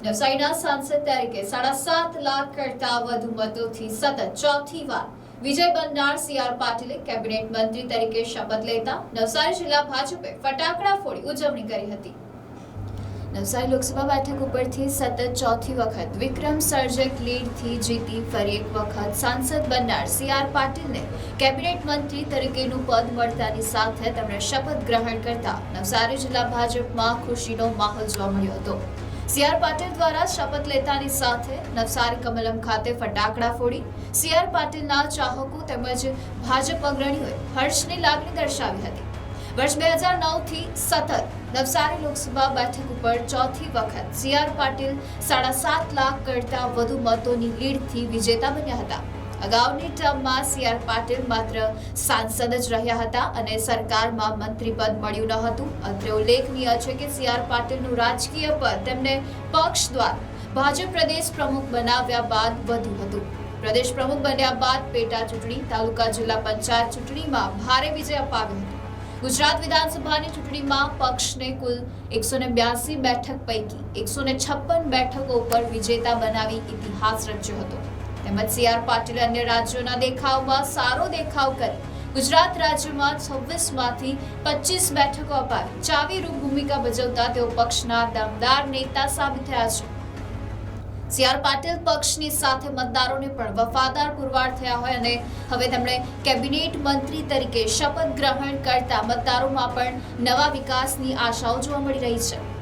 નવસારીના સાંસદ તરીકે સાડા સાત લાખ કરતા વધુ મતોથી સતત ચોથી વાર. વિજય બનનાર સી આર પાટીલે કેબિનેટ મંત્રી તરીકે શપથ લેતા નવસારી જિલ્લા ભાજપે ફટાકડા ફોડી ઉજવણી કરી હતી નવસારી લોકસભા બેઠક ઉપરથી સતત ચોથી વખત વિક્રમ સર્જક લીડથી જીતી ફરી એક વખત સાંસદ બનનાર સી આર પાટીલને કેબિનેટ મંત્રી તરીકેનું પદ મળતાની સાથે તેમણે શપથ ગ્રહણ કરતા નવસારી જિલ્લા ભાજપમાં ખુશીનો માહોલ જોવા મળ્યો હતો સી પાટિલ દ્વારા શપથ લેતાની સાથે નવસારી કમલમ ખાતે ફટાકડા ફોડી સીઆર પાટિલના ચાહકો તેમજ ભાજપ અગ્રણીઓએ હર્ષની લાગણી દર્શાવી હતી. વર્ષ બે હજાર નવથી સતત નવસારી લોકસભા બેઠક ઉપર ચોથી વખત સીઆર પાટીલ સાડા સાત લાખ કરતાં વધુ મતોની લીડથી વિજેતા બન્યા હતા. અગાઉની ટર્મમાં સી આર પાટીલ માત્ર સાંસદ જ રહ્યા હતા અને સરકારમાં મંત્રી પદ મળ્યું ન હતું. અત્રે ઉલ્લેખનીય છે કે સી આર પાટીલનું રાજકીય પદ તેમને પક્ષ દ્વારા ભાજપ પ્રદેશ પ્રમુખ બનાવ્યા બાદ વધુ હતું. પ્રદેશ પ્રમુખ બન્યા બાદ પેટા ચૂંટણી, તાલુકા જિલ્લા પંચાયત ચૂંટણીમાં ભારે વિજય અપાવ્યો હતો. ગુજરાત વિધાનસભાની ચૂંટણીમાં પક્ષને કુલ એકસો ને બ્યાસી બેઠક પૈકી એકસો છપ્પન બેઠકો ઉપર વિજેતા બનાવી ઇતિહાસ રચ્યો હતો. તેમજ સી આર પાટીલે અન્ય રાજ્યોના દેખાવમાં સારો દેખાવ કરી ગુજરાત રાજ્યમાં છવ્વીસમાંથી પચીસ બેઠકો અપાવી ચાવીરૂપ ભૂમિકા ભજવતા તેઓ પક્ષના દમદાર નેતા સાબિત થયા છે. સી આર પાટીલ પક્ષની સાથે મતદારોને પણ વફાદાર પુરવાર થયા હોય અને હવે તેમણે કેબિનેટ મંત્રી તરીકે શપથ ગ્રહણ કરતા મતદારોમાં પણ નવા વિકાસની આશાઓ જોવા મળી રહી છે.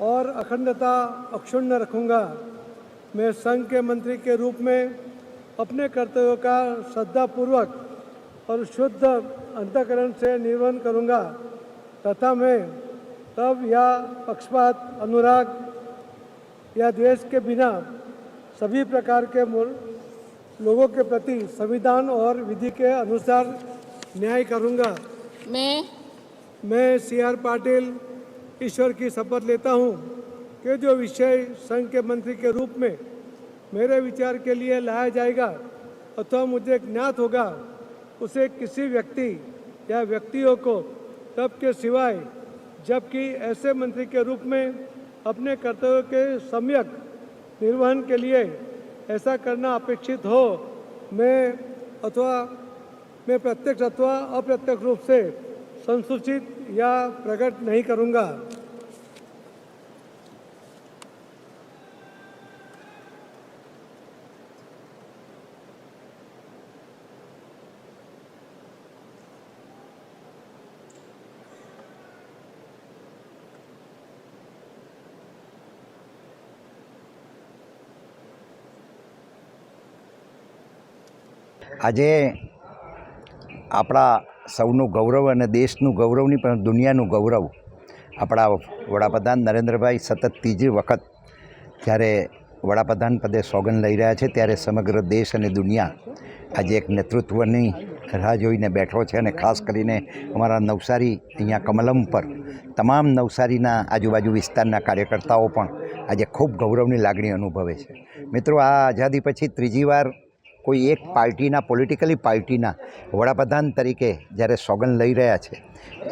और अखंडता अक्षुण्ण रखूँगा। मैं संघ के मंत्री के रूप में अपने कर्तव्यों का श्रद्धापूर्वक और शुद्ध अंतकरण से निर्वहन करूँगा। तथा मैं तब या पक्षपात अनुराग या द्वेष के बिना सभी प्रकार के मूल- लोगों के प्रति संविधान और विधि के अनुसार न्याय करूँगा। मैं मैं सी आर पाटिल ईश्वर की शपथ लेता हूँ कि जो विषय संघ के मंत्री के रूप में मेरे विचार के लिए लाया जाएगा, अथवा मुझे ज्ञात होगा, उसे किसी व्यक्ति या व्यक्तियों को तब के सिवाय, जबकि ऐसे मंत्री के रूप में अपने कर्तव्यों के सम्यक निर्वहन के लिए ऐसा करना अपेक्षित हो, मैं अथवा, मैं प्रत्यक्ष अथवा अप्रत्यक्ष रूप से संसूचित या प्रकट नहीं करूंगा આજે આપણા સૌનું ગૌરવ અને દેશનું ગૌરવની પણ દુનિયાનું ગૌરવ. આપણા વડાપ્રધાન નરેન્દ્રભાઈ સતત ત્રીજી વખત જ્યારે વડાપ્રધાન પદે સોગંદ લઈ રહ્યા છે, ત્યારે સમગ્ર દેશ અને દુનિયા આજે એક નેતૃત્વની રાહ જોઈને બેઠો છે અને ખાસ કરીને અમારા નવસારી અહીંયા કમલમ પર તમામ નવસારીના આજુબાજુ વિસ્તારના કાર્યકર્તાઓ પણ આજે ખૂબ ગૌરવની લાગણી અનુભવે છે. મિત્રો, આ આઝાદી પછી ત્રીજી વાર કોઈ એક પાર્ટીના, પોલિટિકલી પાર્ટીના વડાપ્રધાન તરીકે જ્યારે સોગંદ લઈ રહ્યા છે,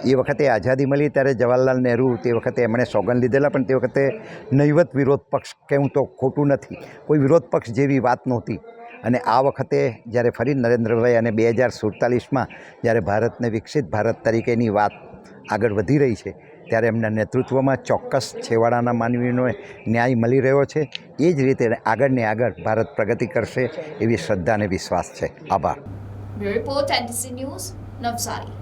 એ વખતે આઝાદી મળી ત્યારે જવાહરલાલ નહેરુ તે વખતે એમણે સોગંદ લીધેલા, પણ તે વખતે નહીવત વિરોધ પક્ષ કહેવું તો ખોટું નથી. કોઈ વિરોધ પક્ષ જેવી વાત નહોતી. અને આ વખતે જ્યારે ફરી નરેન્દ્રભાઈ અને બે હજાર સુડતાલીસમાં જ્યારે ભારતને વિકસિત ભારત તરીકેની વાત આગળ વધી રહી છે ત્યારે એમના નેતૃત્વમાં ચોક્કસ છેવાડાના માનવીનો ન્યાય મળી રહ્યો છે. એ જ રીતે આગળને આગળ ભારત પ્રગતિ કરશે એવી શ્રદ્ધા અને વિશ્વાસ છે. આભાર. Report news, Navsari.